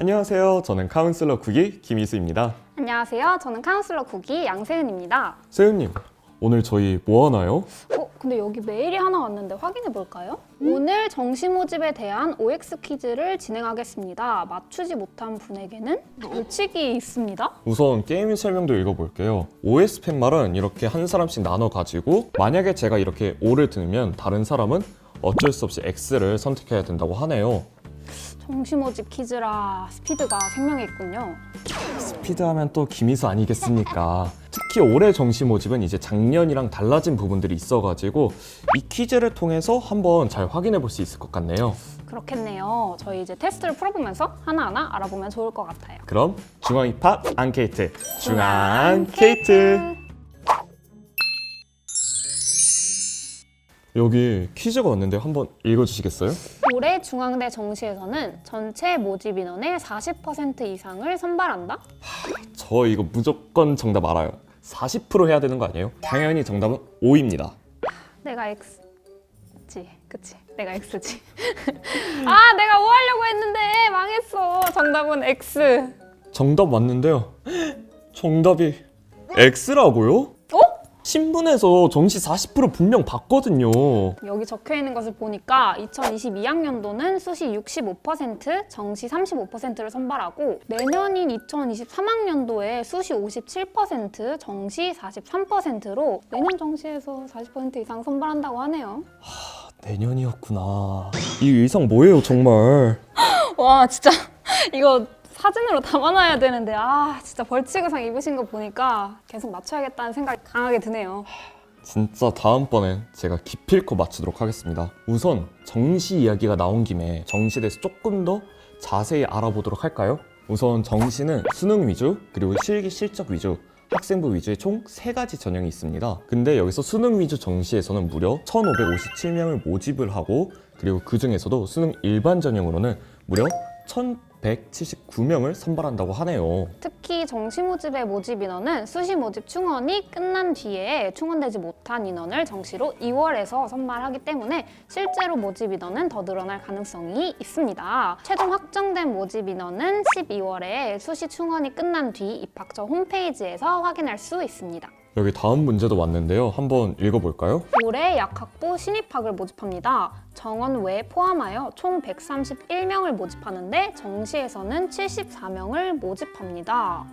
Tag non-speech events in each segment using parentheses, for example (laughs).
안녕하세요. 저는 카운슬러 국기 김희수입니다. 안녕하세요. 저는 카운슬러 국기 양세은입니다. 세윤님, 오늘 저희 뭐 하나요? 어, 근데 여기 메일이 하나 왔는데 확인해 볼까요? 오늘 정시 모집에 대한 OX 퀴즈를 진행하겠습니다. 맞추지 못한 분에게는 벌칙이 있습니다. 우선 게임 설명도 읽어볼게요. OS 팻말은 이렇게 한 사람씩 나눠 가지고 만약에 제가 이렇게 O를 들면 다른 사람은 어쩔 수 없이 X를 선택해야 된다고 하네요. 정시 모집 퀴즈라 스피드가 생명이 있군요. 스피드하면 또 김희수 아니겠습니까? 특히 올해 정시 모집은 이제 작년이랑 달라진 부분들이 있어가지고 이 퀴즈를 통해서 한번 잘 확인해 볼 수 있을 것 같네요. 그렇겠네요. 저희 이제 테스트를 풀어보면서 하나하나 알아보면 좋을 것 같아요. 그럼 중앙 입학 앙케이트 중앙 케이트 여기 퀴즈가 왔는데 한번 읽어주시겠어요? 올해 중앙대 정시에서는 전체 모집 인원의 40% 이상을 선발한다? 저 이거 무조건 정답 알아요 40% 해야 되는 거 아니에요? 당연히 정답은 5입니다 내가 X지, 그치? 내가 X지. (laughs) 아, 내가 O 하려고 했는데 망했어. 정답은 X. 정답 맞는데요 정답이 X라고요? 어? 신문에서 정시 40% 분명 봤거든요 여기 적혀 있는 것을 보니까 2022학년도는 수시 65%, 정시 35%를 선발하고 내년인 2023학년도에 수시 57%, 정시 43%로 내년 정시에서 40% 이상 선발한다고 하네요. 내년이었구나 이 의상 뭐예요 정말 와, 진짜 이거 사진으로 담아놔야 되는데 아, 진짜 벌칙 의상 입으신 거 보니까 계속 맞춰야겠다는 생각이 강하게 드네요. 진짜 다음번엔 제가 기필코 맞추도록 하겠습니다. 우선 정시 이야기가 나온 김에 정시에 대해서 조금 더 자세히 알아보도록 할까요? 우선 정시는 수능 위주, 그리고 실기 실적 위주, 학생부 위주의 총 세가지 전형이 있습니다. 근데 여기서 수능 위주 정시에서는 무려 1,557명을 모집을 하고 그리고 그 중에서도 수능 일반 전형으로는 무려 1,179명을 선발한다고 하네요. 특히 정시 모집의 모집 인원은 수시 모집 충원이 끝난 뒤에 충원되지 못한 인원을 정시로 2월에서 선발하기 때문에 실제로 모집 인원은 더 늘어날 가능성이 있습니다. 최종 확정된 모집 인원은 12월에 수시 충원이 끝난 뒤 입학처 홈페이지에서 확인할 수 있습니다. 여기 다음 문제도 왔는데요. 한번 읽어볼까요? 올해 약학부 신입학을 모집합니다. 정원 외 포함하여 총 131명을 모집하는데 정시에서는 74명을 모집합니다.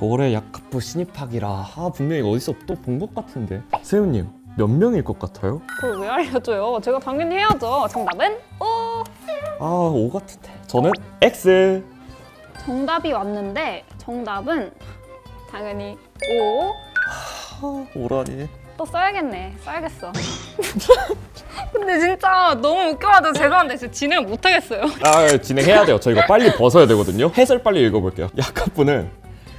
올해 약학부 신입학이라 아 분명히 어디서 또 본 것 같은데 세훈님 몇 명일 것 같아요? 그걸 왜 알려줘요? 제가 당연히 해야죠. 정답은 O. 아5 같은데 저는 X 정답이 왔는데 정답은 당연히 O. 아 오라니 또 써야겠네. 써야겠어. (laughs) 근데 진짜 너무 웃겨가지고 죄송한데 진짜 진행을 못하겠어요. 아 진행해야 돼요 저 이거 빨리 벗어야 되거든요 해설 빨리 읽어볼게요 (laughs) 약학부는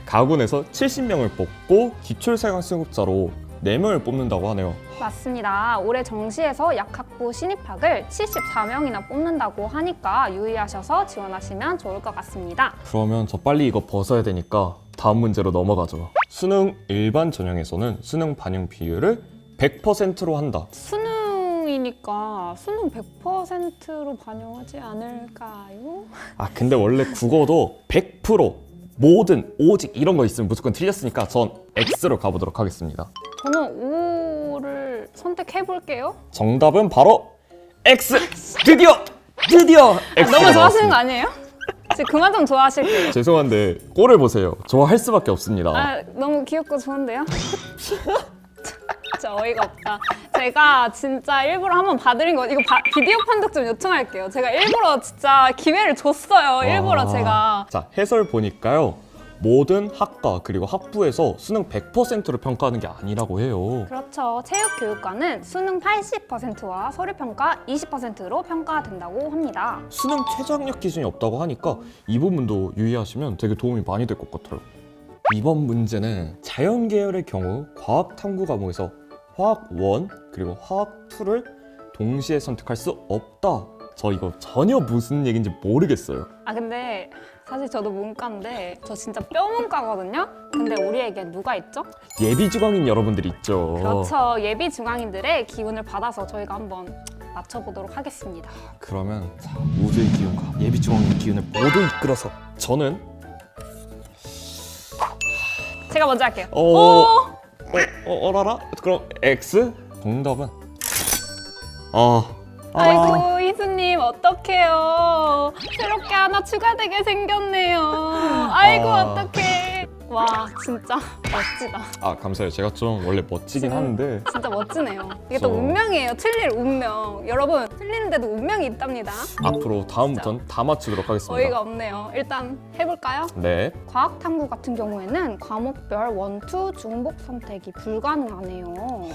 가군에서 70명을 뽑고 기출생활승급자로 4명을 뽑는다고 하네요 맞습니다. 올해 정시에서 약학부 신입학을 74명이나 뽑는다고 하니까 유의하셔서 지원하시면 좋을 것 같습니다. 그러면 저 빨리 이거 벗어야 되니까 다음 문제로 넘어가죠 수능 일반 전형에서는 수능 반영 비율을 100%로 한다 수능이니까 수능 100%로 반영하지 않을까요? (laughs) 아 근데 원래 국어도 100% 모든 오직 이런 거 있으면 무조건 틀렸으니까 전 X로 가보도록 하겠습니다. 저는 O를 선택해 볼게요. 정답은 바로 X. 드디어 드디어 X. 너무 좋아하시는 거 아니에요? 지금 그만 좀 좋아하실게요. 죄송한데 꼴을 보세요. 좋아할 수밖에 없습니다. 아, 너무 귀엽고 좋은데요? (laughs) 진짜 어이가 없다. 제가 진짜 일부러 한번 봐드린 거 이거 바- 비디오 판독 좀 요청할게요. 제가 일부러 진짜 기회를 줬어요. 일부러 와. 제가. 자 해설 보니까요. 모든 학과 그리고 학부에서 수능 100%를 평가하는 게 아니라고 해요. 그렇죠. 체육교육과는 수능 80%와 서류평가 20%로 평가된다고 합니다. 수능 최저학력 기준이 없다고 하니까 이 부분도 유의하시면 되게 도움이 많이 될 것 같아요. 이번 문제는 자연 계열의 경우 과학 탐구 과목에서 화학 1 그리고 화학 2를 동시에 선택할 수 없다. 저 이거 전혀 무슨 얘기인지 모르겠어요. 아 근데 사실 저도 문과인데 저 진짜 뼈문과거든요. 근데 우리에게 누가 있죠? 예비 주광인 여러분들 있죠. 그렇죠. 예비 중앙인들의 기운을 받아서 저희가 한번 맞춰보도록 하겠습니다. 그러면 자, 우주의 기운과 예비 주광인 기운을 모두 이끌어서 저는 제가 먼저 할게요. 어, 오! 어, 어, 어라라? 그럼 X? 정답은 아, 아, 아이고 희수님 어떡해요. 새롭게 하나 추가되게 생겼네요. 아이고 아. 어떡해 와 진짜 (laughs) 멋지다. 아 감사해요. 제가 좀 원래 멋지긴 하는데. 진짜 멋지네요. 이게 또 저- 운명이에요. 틀릴 운명. 여러분 틀리는데도 운명이 있답니다. 앞으로 다음부턴 다 맞추도록 하겠습니다. 어이가 없네요. 일단 해볼까요? 네, 과학 탐구 같은 경우에는 과목별 원투 중복 선택이 불가능하네요.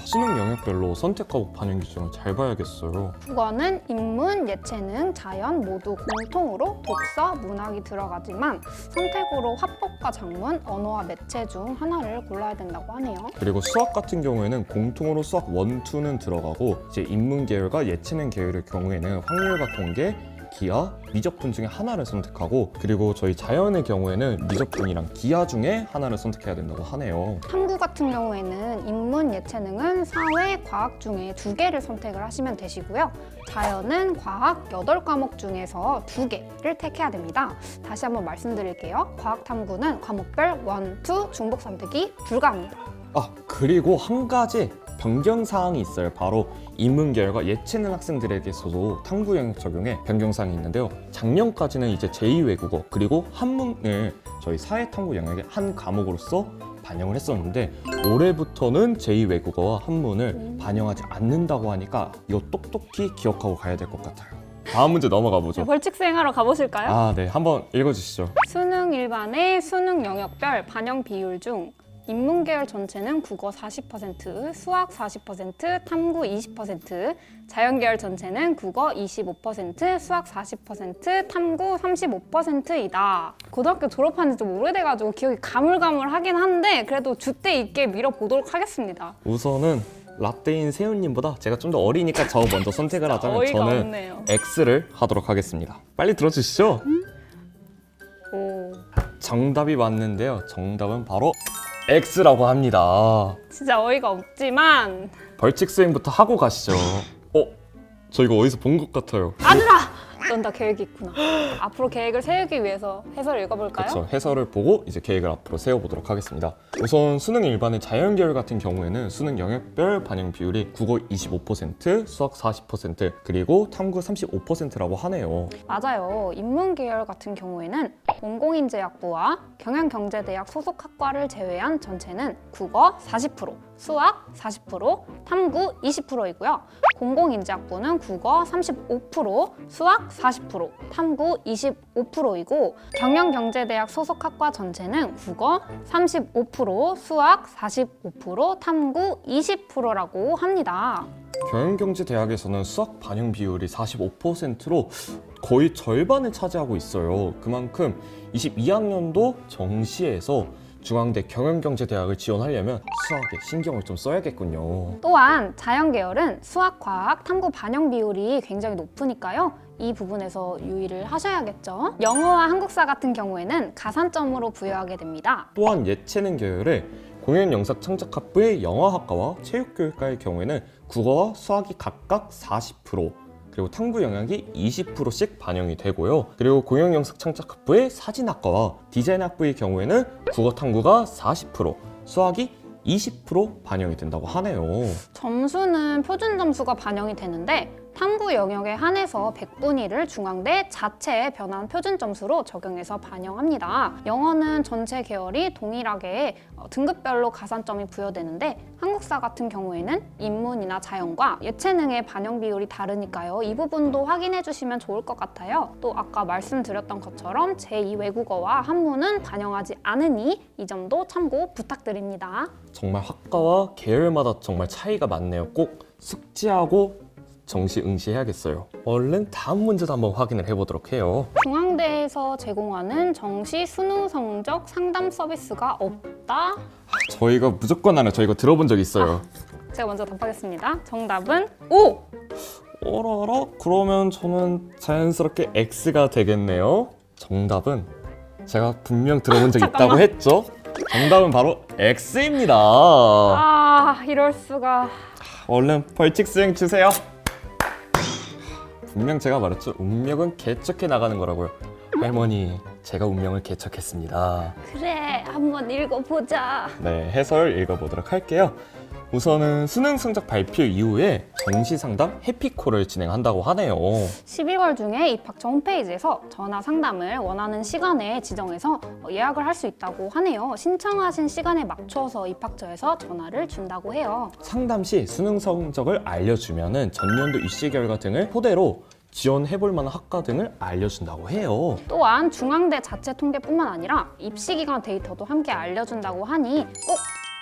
수능 영역별로 선택 과목 반영 기준을 잘 봐야겠어요. 국어는 인문, 예체능, 자연 모두 공통으로 독서, 문학이 들어가지만 선택으로 화법과 작문, 언어 와 매체 중 하나를 골라야 된다고 하네요. 그리고 수학 같은 경우에는 공통으로 수학 원, 투는 들어가고 이제 인문 계열과 예체능 계열의 경우에는 확률과 통계, 기하, 미적분 중에 하나를 선택하고 그리고 저희 자연의 경우에는 미적분이랑 기하 중에 하나를 선택해야 된다고 하네요. 탐구 같은 경우에는 인문, 예체능은 사회, 과학 중에 두 개를 선택을 하시면 되시고요. 자연은 과학 8과목 중에서 두 개를 택해야 됩니다. 다시 한번 말씀드릴게요. 과학 탐구는 과목별 원, 투 중복 선택이 불가합니다. 아 그리고 한 가지 변경 사항이 있어요. 바로 인문 계열과 예체능 학생들에게서도 탐구 영역 적용에 변경 사항이 있는데요. 작년까지는 이제 제2 외국어 그리고 한문을 저희 사회 탐구 영역의 한 과목으로서 반영을 했었는데 올해부터는 제2 외국어와 한문을 반영하지 않는다고 하니까 이거 똑똑히 기억하고 가야 될 것 같아요. 다음 문제 넘어가 보죠. 벌칙 수행하러 가보실까요? 아, 네. 한번 읽어 주시죠. 수능 일반의 수능 영역별 반영 비율 중 인문계열 전체는 국어 40%, 수학 40%, 탐구 20%, 자연계열 전체는 국어 25%, 수학 40%, 탐구 35%이다. 고등학교 졸업한 지 좀 오래돼가지고 기억이 가물가물하긴 한데 그래도 주대 있게 밀어보도록 하겠습니다. 우선은 라떼인 세훈님보다 제가 좀 더 어리니까 저 먼저 선택을 하자면 어이가 저는 없네요. X를 하도록 하겠습니다. 빨리 들어주시죠. 오, 정답이 맞는데요. 정답은 바로 X라고 합니다. 진짜 어이가 없지만 벌칙 수행부터 하고 가시죠. 어? 저 이거 어디서 본 것 같아요. 아들아! 넌다 계획이 있구나. (gasps) 앞으로 계획을 세우기 위해서 해설 읽어볼까요? 그렇죠. 해설을 보고 이제 계획을 앞으로 세워보도록 하겠습니다. 우선 수능 일반의 자연 계열 같은 경우에는 수능 영역별 반영 비율이 국어 25%, 수학 40%, 그리고 탐구 35%라고 하네요. 맞아요. 인문 계열 같은 경우에는 공공인재학부와 경영경제대학 소속 학과를 제외한 전체는 국어 40%, 수학 40%, 탐구 20%이고요. 공공인재학부는 국어 35%, 수학 40%, 탐구 25%이고 경영경제대학 소속 학과 전체는 국어 35%, 수학 45%, 탐구 20%라고 합니다. 경영경제대학에서는 수학 반영 비율이 45%로 거의 절반을 차지하고 있어요. 그만큼 22학년도 정시에서 중앙대 경영경제대학을 지원하려면 수학에 신경을 좀 써야겠군요. 또한 자연계열은 수학, 과학, 탐구 반영 비율이 굉장히 높으니까요. 이 부분에서 유의를 하셔야겠죠. 영어와 한국사 같은 경우에는 가산점으로 부여하게 됩니다. 또한 예체능 계열의 공연영상창작학부의 영화학과와 체육교육과의 경우에는 국어와 수학이 각각 40% 그리고 탐구 영역이 20%씩 반영이 되고요. 그리고 공연영상 창작 학부의 사진 학과와 디자인 학부의 경우에는 국어 탐구가 40%, 수학이 20% 반영이 된다고 하네요. 점수는 표준 점수가 반영이 되는데 탐구 영역에 한해서 100분위를 중앙대 자체에 변한 표준 점수로 적용해서 반영합니다. 영어는 전체 계열이 동일하게 어, 등급별로 가산점이 부여되는데 한국사 같은 경우에는 인문이나 자연과 예체능의 반영 비율이 다르니까요. 이 부분도 확인해 주시면 좋을 것 같아요. 또 아까 말씀드렸던 것처럼 제2 외국어와 한문은 반영하지 않으니 이 점도 참고 부탁드립니다. 정말 학과와 계열마다 정말 차이가 많네요. 꼭 숙지하고 정시 응시해야겠어요. 얼른 다음 문제도 한번 확인을 해보도록 해요. 중앙대에서 제공하는 정시 수능 성적 상담 서비스가 없다? 저희가 무조건 알아요. 저 이거 들어본 적 있어요. 제가 먼저 답하겠습니다. 정답은 O! 어라라? 그러면 저는 자연스럽게 X가 되겠네요. 정답은 제가 분명 들어본 적 (laughs) 있다고 잠깐만. 했죠. 정답은 바로 X입니다. 아, 이럴 수가. 얼른 벌칙 수행 주세요. 분명 제가 말했죠. 운명은 개척해 나가는 거라고요. 할머니 제가 운명을 개척했습니다. 그래, 한번 읽어보자. 네, 해설 읽어보도록 할게요. 우선은 수능 성적 발표 이후에 정시 상담 해피콜을 진행한다고 하네요. 12월 중에 입학처 홈페이지에서 전화 상담을 원하는 시간에 지정해서 예약을 할 수 있다고 하네요. 신청하신 시간에 맞춰서 입학처에서 전화를 준다고 해요. 상담 시 수능 성적을 알려주면은 전년도 입시 결과 등을 토대로 지원해볼 만한 학과 등을 알려준다고 해요. 또한 중앙대 자체 통계뿐만 아니라 입시 기간 데이터도 함께 알려준다고 하니 꼭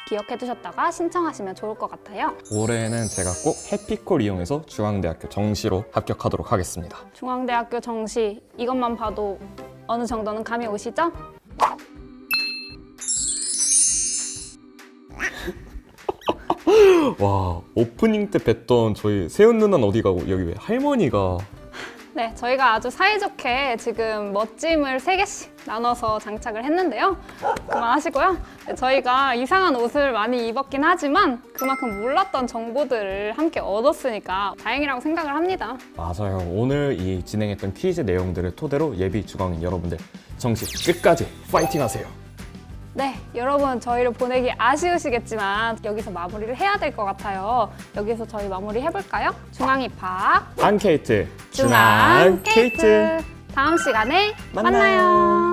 기억해 두셨다가 신청하시면 좋을 것 같아요. 올해는 제가 꼭 해피콜 이용해서 중앙대학교 정시로 합격하도록 하겠습니다. 중앙대학교 정시 이것만 봐도 어느 정도는 감이 오시죠? (laughs) 와 오프닝 때 뵀던 저희 세연 누나는 어디 가고 여기 왜 할머니가 네, 저희가 아주 사이좋게 지금 멋짐을 세개씩 나눠서 장착을 했는데요. 그만하시고요. 네, 저희가 이상한 옷을 많이 입었긴 하지만 그만큼 몰랐던 정보들을 함께 얻었으니까 다행이라고 생각을 합니다. 맞아요. 오늘 이 진행했던 퀴즈 내용들을 토대로 예비 주광인 여러분들 정시 끝까지 파이팅 하세요. 네, 여러분 저희를 보내기 아쉬우시겠지만 여기서 마무리를 해야 될 것 같아요. 여기서 저희 마무리 해볼까요? 중앙 입학, 안케이트 중앙 케이트. 다음 시간에 만나요. 만나요.